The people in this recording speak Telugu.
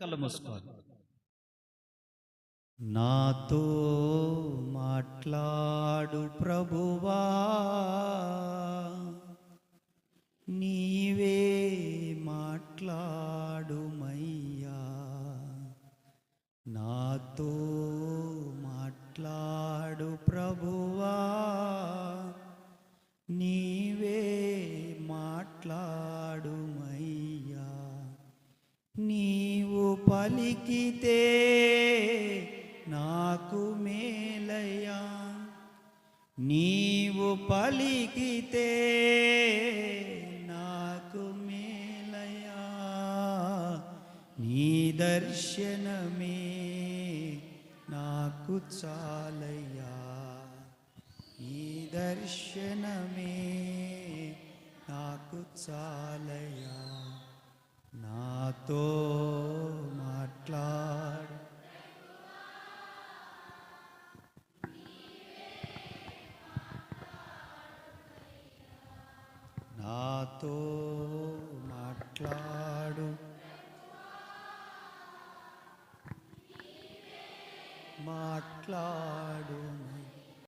కళ్ళు మూసుకోవాలి. నాతో మాట్లాడు ప్రభువా నీవే మాట్లాడుమయ్యా నాతో మాట్లాడు ప్రభువా పలికితే నాకు మేలయ్యా. నీవు పలికితే నాకు మేలయ్యా. నీ దర్శనమే నాకు చాలయ్యా. నీ దర్శనమే నాకు చాలయ్యా. నాతో నాతో మాట్లాడు. మాట్లాడు.